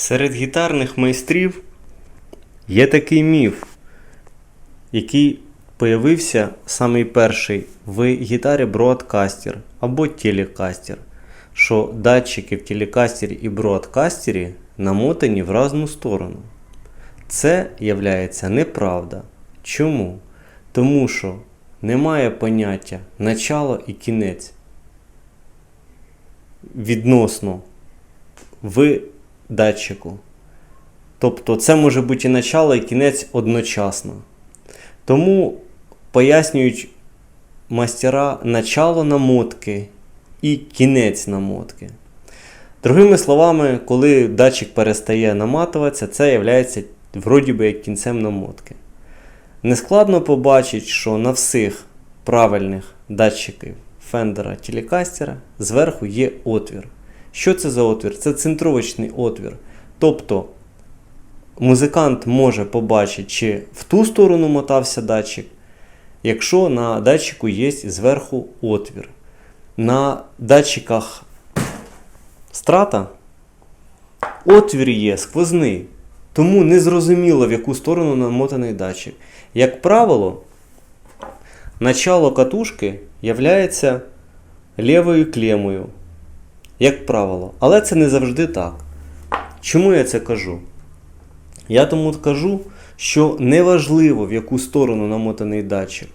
Серед гітарних майстрів є такий міф, який появився самий перший в гітарі Broadcaster або Telecaster, що датчики в телекастері і Broadcaster намотані в разну сторону. Це являється неправда. Чому? Тому що немає поняття начало і кінець відносно в датчику. Тобто це може бути і начало, і кінець одночасно. Тому пояснюють мастера начало намотки і кінець намотки. Другими словами, коли датчик перестає наматуватися, це є вроді би як кінцем намотки. Нескладно побачити, що на всіх правильних датчиків фендера телекастера зверху є отвір. Що це за отвір? Це центровочний отвір. Тобто музикант може побачити, чи в ту сторону мотався датчик, якщо на датчику є зверху отвір. На датчиках страта отвір є сквозний. Тому незрозуміло, в яку сторону намотаний датчик. Як правило, начало катушки являється лівою клемою. Як правило. Але це не завжди так. Чому я це кажу? Я тому кажу, що неважливо, в яку сторону намотаний датчик.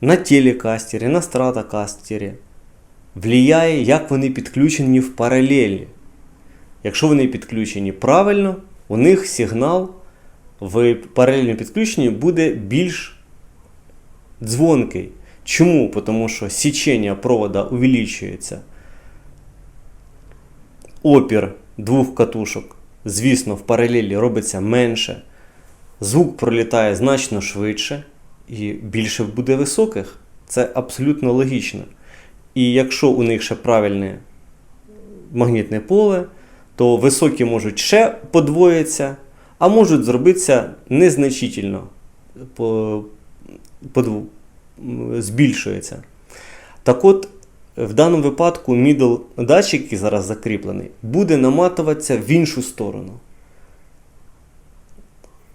На телекастері, на стратокастері влияє, як вони підключені в паралелі. Якщо вони підключені правильно, у них сигнал в паралельному підключенні буде більш дзвонкий. Чому? Тому що січення провода увеличується. Опір двох катушок, звісно, в паралелі робиться менше. Звук пролітає значно швидше і більше буде високих. Це абсолютно логічно. І якщо у них ще правильне магнітне поле, то високі можуть ще подвоїтися, а можуть зробитися незначительно по. Збільшується. Так от, в даному випадку мідл датчик, який зараз закріплений, буде наматуватися в іншу сторону.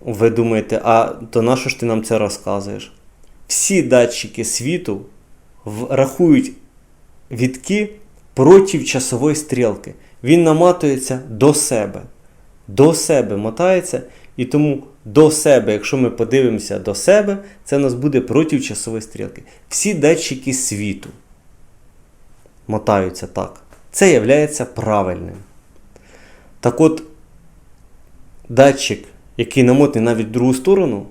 Ви думаєте, а то на що ж ти нам це розказуєш? Всі датчики світу рахують відки проти часової стрілки. Він наматується до себе. До себе мотається, і тому до себе, якщо ми подивимося до себе, це у нас буде проти часової стрілки. Всі датчики світу мотаються так. Це є правильним. Так от, датчик, який намотаний навіть в другу сторону,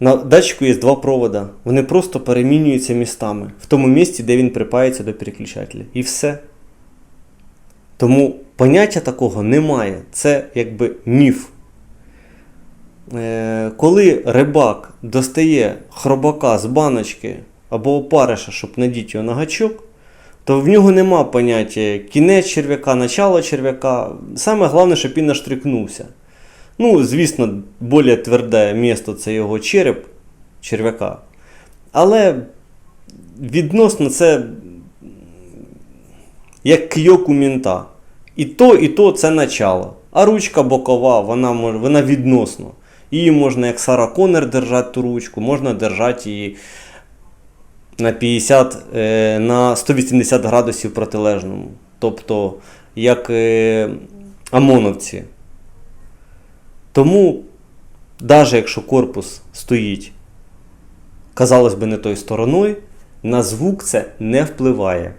на датчику є два провода. Вони просто перемінюються містами в тому місці, де він припається до переключателя. І все. Тому поняття такого немає. Це якби міф. Е, коли рибак достає хробака з баночки або опариша, щоб надіти його на гачок, то в нього нема поняття кінець черв'яка, начало черв'яка. Саме головне, щоб він наштрикнувся. Ну, звісно, більш тверде місто це його череп черв'яка. Але відносно це як кйок. І то, і то це начало. А ручка бокова, вона вона відносно. Її можна як Сара Коннор держати ту ручку, можна держати її на 50, е, на 180 градусів протилежному. Тобто, як е, ОМОНовці. Тому, навіть якщо корпус стоїть, казалось би, не тою стороною, на звук це не впливає.